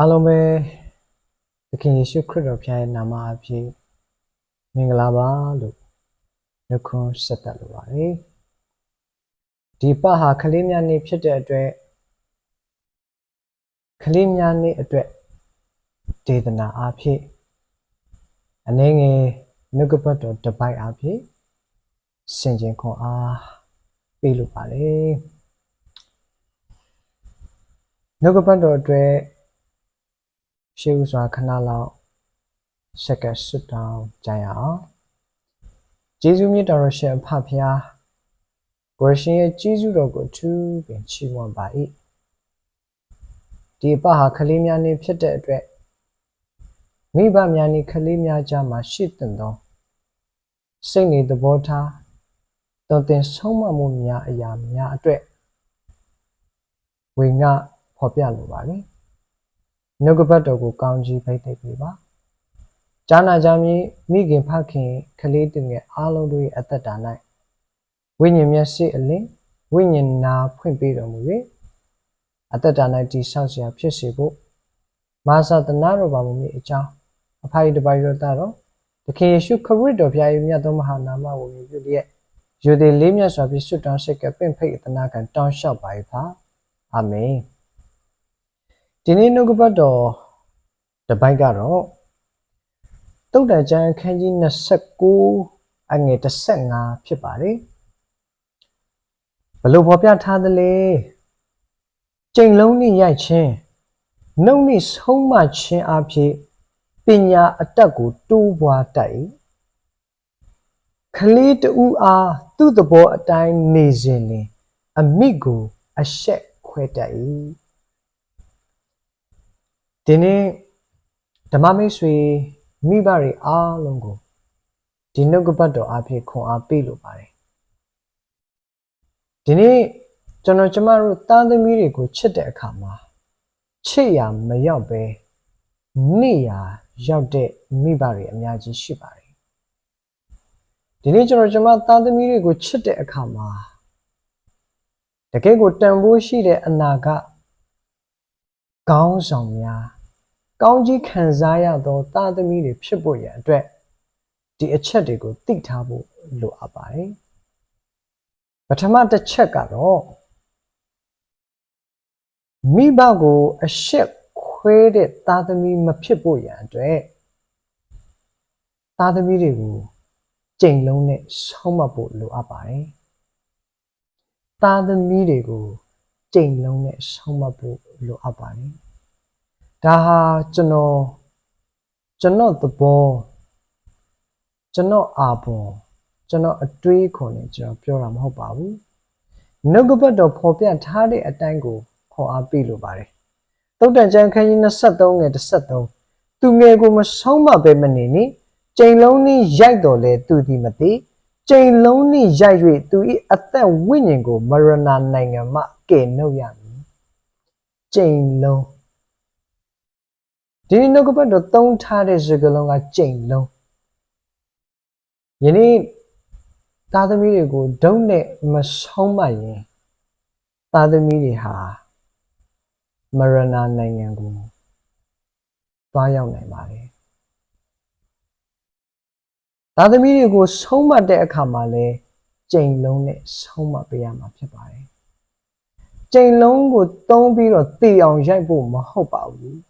အားလုံးပဲသခင်ယေရှုခရစ်တော်ဖခင်ရဲ့နာမအဖြစ်မင်္ဂလာပါလို့နှုတ်ခွန်းဆက်တတ်လိုပါတယ်ဒီပတ်ဟာကလေးများနေ့ဖြစ်တဲ့အတွက်ကလေးများနေ့အတွက်ဒေသနာအဖြစ်အနေငယ်နှုတ်ကပတ်တော်တစ်ပိုက်အဖြစ်ဆင်ခြင်ခွန်အားပေးလိုပါတယ်နှုတ်ကပတ်တော်အတွက် ရှေးဥစွာခဏလောက်စက္ကပ်ဆွတ်တောင်းကြရအောင်ဂျေဇုမြတ်တော်ရှင်အဖဖျားကိုရရှင်ရဲ့ဂျေဇုတော်ကိုအထူးပင်ချီးမွမ်းပါ၏ဒီအပဟာကလေးများနေဖြစ်တဲ့အတွက်မိဘများနေကလေးများကြားမှာရှိတဲ့သောစိတ်နေသဘောထားတော်တင်ဆုံးမမှုများအရာများအတွက်ဝေငှဖော်ပြလိုပါလေ နှုတ်ကပတ်တော်ကိုကောင်းကြီးဖိတ်သိပ်ပေးပါကြားနာကြမည်မိခင်ဖခင်ကလေးသူငယ်အားလုံးတို့၏အသက်တာ၌ဝိညာဉ်မျက်စိအလင်းဝိညာဉ်နာဖွင့်ပေးတော်မူ၍အသက်တာ၌တည်ဆောက်ရာဖြစ်စေဖို့မာသတနာတော်ဘာမမီအကြောင်းအဖိုင်တပိုင်ရတာတော်တခင်ယေရှုခရစ်တော်ဘုရား၏မြတ်သောမဟာနာမကိုမြည်ပြုလျက်ယူသည်လေးမြတ်စွာဖြင့်ဆွတ်တောင်းဆက်ကပင့်ဖိတ်အတနာကံတောင်းလျှောက်ပါ၏ဖာအာမင် ဒီနေ့နှုတ်ကပတ်တော်တစ်ပိုက်ကတော့တုတ်တန်ကျမ်းအခန်းကြီး29အငယ်15ဖြစ်ပါတယ်ဘလို့ဖော်ပြထားသလဲကြိမ်လုံးနှင့်ရိုက်ခြင်းနှုတ်နှင့်ဆုံးမခြင်းအဖြစ်ပညာအတက်ကိုတိုးပွားတတ်၏ခလေးတူအားသူ့သဘောအတိုင်းနေစဉ်လင်အမိကိုအဆက်ခွဲတတ်၏ ဒီနေ့ဓမ္မမိတ်ဆွေမိဘတွေအားလုံးကိုဒီနှုတ်ကပတ်တော်အဖြစ်ခွန်အားပေးလိုပါတယ်ဒီနေ့ကျွန်တော်ကျမတို့သားသမီးတွေကိုချစ်တဲ့အခါမှာချစ်ရမရောက်ပဲနေရရောက်တဲ့မိဘတွေအများကြီးရှိပါတယ်ဒီနေ့ကျွန်တော်ကျမသားသမီးတွေကိုချစ်တဲ့အခါမှာတကယ်ကိုတန်ဖိုးရှိတဲ့အနာကကောင်းဆောင်များ ကောင်းကြီးခံစားရသောသားသမီးတွေဖြစ်ဖို့ရန်အတွက်ဒီအချက်တွေကိုသိထားဖို့လိုအပ်ပါတယ်ပထမတစ်ချက်ကတော့မိဘကိုအရှက်ခွဲတဲ့သားသမီးမဖြစ်ဖို့ရန်အတွက်သားသမီးတွေကိုကြိမ်လုံးနဲ့ဆုံးမဖို့လိုအပ်ပါတယ်သားသမီးတွေကိုကြိမ်လုံးနဲ့ဆုံးမဖို့လိုအပ်ပါတယ် ဒါဟာကျွန်တော်ကျွန်တော်သဘောကျွန်တော်အာဘောကျွန်တော်အတွေးခေါ်နေကျွန်တော်ပြောတာမဟုတ်ပါဘူးနှုတ်ကပတ်တော်ဖော်ပြထားတဲ့အတိုင်းကိုခေါ်အားပေးလိုပါတယ်တုတ်တန်ကျမ်းခန်းကြီး23ငယ်33သူငယ်ကိုမဆုံးမပဲမနေနိကြိမ်လုံးနှင့်ရိုက်တော်လဲသူသည်မသိကြိမ်လုံးနှင့်ရိုက်၍သူ၏အသက်ဝိညာဉ်ကိုမရဏနိုင်ငံမှကယ်နှုတ်ရမည်ကြိမ်လုံး ဒီနှုတ်ကပတ်တော်သုံးထားတဲ့စကားလုံးကကြိမ်လုံးယနေ့သားသမီးတွေကိုဒုံနဲ့မဆုံးမရင်သားသမီးတွေဟာမရဏနိုင်ငံကိုသွားရောက်နိုင်ပါတယ်သားသမီးတွေကိုဆုံးမတဲ့အခါမှာလဲကြိမ်လုံးနဲ့ဆုံးမပေးရမှာဖြစ်ပါတယ်ကြိမ်လုံးကိုသုံးပြီးတော့တည်အောင်ရိုက်ဖို့မဟုတ်ပါဘူး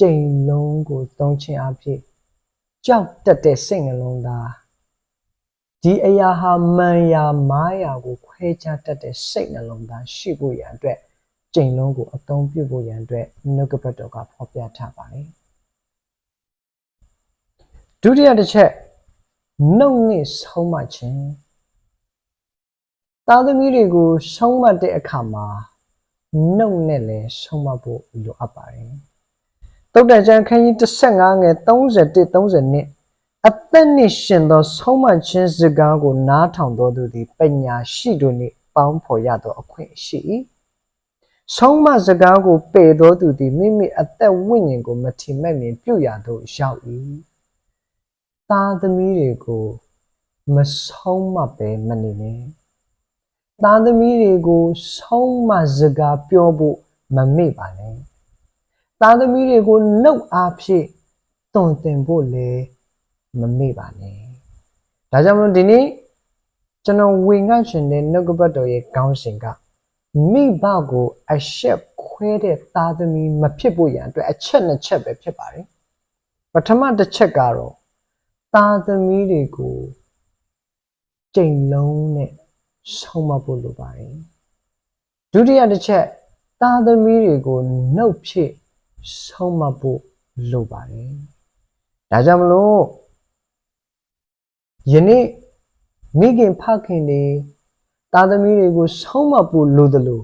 ကြိမ်လုံးကိုသုံးခြင်းအဖြစ်ကြောက်တက်တဲ့စိတ်နှလုံးသားဒီအရာဟာမှန်ရာမားရာကိုခွဲခြားတတ်တဲ့စိတ်နှလုံးသားရှိဖို့ရန်အတွက်ကြိမ်လုံးကိုအသုံးပြုဖို့ရန်အတွက်နှုတ်ကပတ်တော်ကဖော်ပြထားပါတယ်ဒုတိယတစ်ချက်နှုတ်နဲ့ဆုံးမခြင်းသားသမီးတွေကိုဆုံးမတဲ့အခါမှာနှုတ်နဲ့လည်းဆုံးမဖို့လိုအပ်ပါတယ် တုတ်တန်ကျမ်းခန်းကြီး15ငယ်31 32အသက်နှင့်ရှင်သောဆုံးမခြင်းစကားကိုနားထောင်တော်သူသည်ပညာရှိတို့နှင့်ပေါင်းဖော်ရသောအခွင့်ရှိ၏ဆုံးမစကားကိုပယ်တော်သူသည်မိမိအသက်ဝိညာဉ်ကိုမထီမဲ့မြင်ပြုရသောရောက်၏သားသမီးတွေကိုမဆုံးမပဲမနေနဲ့သားသမီးတွေကိုဆုံးမစကားပြောဖို့မမေ့ပါနဲ့ သားသမီးတွေကိုနှုတ်အားဖြင့်တွင်တင်ဖို့လည်းမမေ့ပါနဲ့ဒါကြောင့်မလို့ဒီနေ့ကျွန်တော်ဝင်ငှရှင်တဲ့နှုတ်ကပတ်တော်ရဲ့ကောင်းစဉ်ကမိဘကိုအဆက်ခွဲတဲ့သားသမီးမဖြစ်ဖို့ရန်အတွက်အချက်နှစ်ချက်ပဲဖြစ်ပါတယ်ပထမတစ်ချက်ကတော့သားသမီးတွေကိုကြိမ်လုံးနဲ့ဆုံးမဖို့လိုပါတယ်ဒုတိယတစ်ချက်သားသမီးတွေကိုနှုတ်ဖြစ် ဆုံးမဖို့လိုပါတယ်ဒါကြောင့်မလို့ယနေ့မိခင်ဖခင်တွေသားသမီးတွေကို ဆုံးမဖို့လိုသလို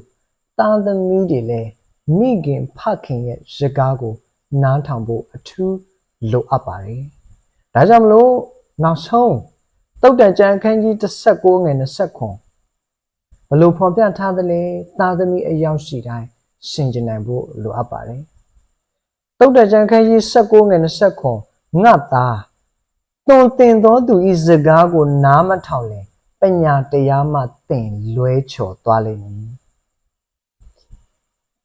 သားသမီးတွေလည်းမိခင်ဖခင်ရဲ့စကားကို နားထောင်ဖို့အထူးလိုအပ်ပါတယ်ဒါကြောင့်မလို့နောက်ဆုံးတုတ်တန်ကျမ်းအခန်းကြီး16ငွေ29ဘလို့ဖော်ပြထားသလဲသားသမီးအယောက်ရှိတိုင်းဆင်ခြင်နိုင်ဖို့လိုအပ်ပါတယ် တုတ်တန်ကျမ်းအခန်းကြီး16ငွေ29ငါသားတွင်တင်သောသူဤစကားကိုနားမထောင်လင်ပညာတရားမှသင်လွဲချော်သွားလိမ့်မည်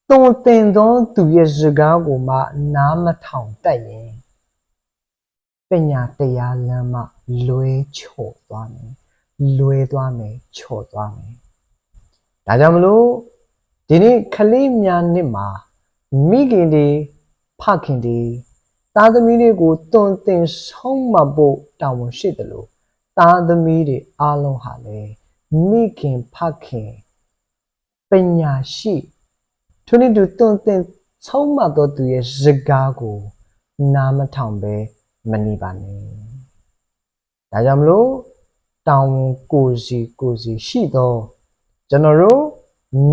တွင်တင်သောသူရဲ့စကားကိုမှနားမထောင်တတ်ရင်ပညာတရားလမ်းမှလွဲချော်သွားမယ်လွဲသွားမယ်ချော်သွားမယ်ဒါကြောင့်မလို့ဒီနေ့ခလေးများနှစ်မှာမိခင်တွေ ဖခင်တွေသားသမီးတွေကိုတွင်တင်ဆုံးမဖို့တာဝန်ရှိတယ်လို့သားသမီးတွေအားလုံးဟာလေမိခင်ဖခင်ပညာရှိထိုနည်းတူတွင်တင်ဆုံးမတော်သူရဲ့စကားကို နားမထောင်ပဲမနေပါနဲ့ဒါကြောင့်မလို့တောင်းကိုစီကိုစီရှိတော့ကျွန်တော်တို့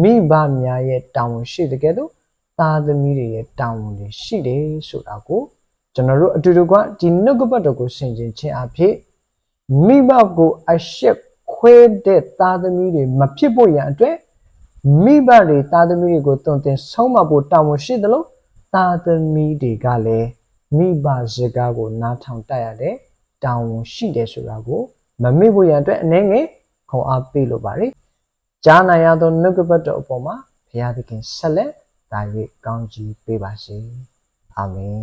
မိဘများရဲ့တောင်းရှိတဲ့ကဲ့သို့ သားသမီးတွေရဲ့တောင်းတွေရှိတယ်ဆိုတာကိုကျွန်တော်တို့အတူတူကဒီနှုတ်ကပတ်တော်ကိုဆင်ခြင်ခြင်းအဖြစ်မိဘကိုအရှက်ခွဲတဲ့သားသမီးတွေမဖြစ်ဖို့ရန်အတွက်မိဘတွေသားသမီးတွေကိုတုံတင်ဆုံးမဖို့တောင်းရှိတယ်လို့သားသမီးတွေကလည်းမိဘစကားကိုနားထောင်တတ်ရတဲ့တောင်းရှိတယ်ဆိုတာကိုမမေ့ဖို့ရန်အတွက်အနေငယ်ခွန်အားပေးလိုပါတယ်ကြားနာရသောနှုတ်ကပတ်တော်အပေါ်မှာဘုရားသခင်ဆက်လက် ဒါ၍ကောင်းချီးပေးပါစေအာမင်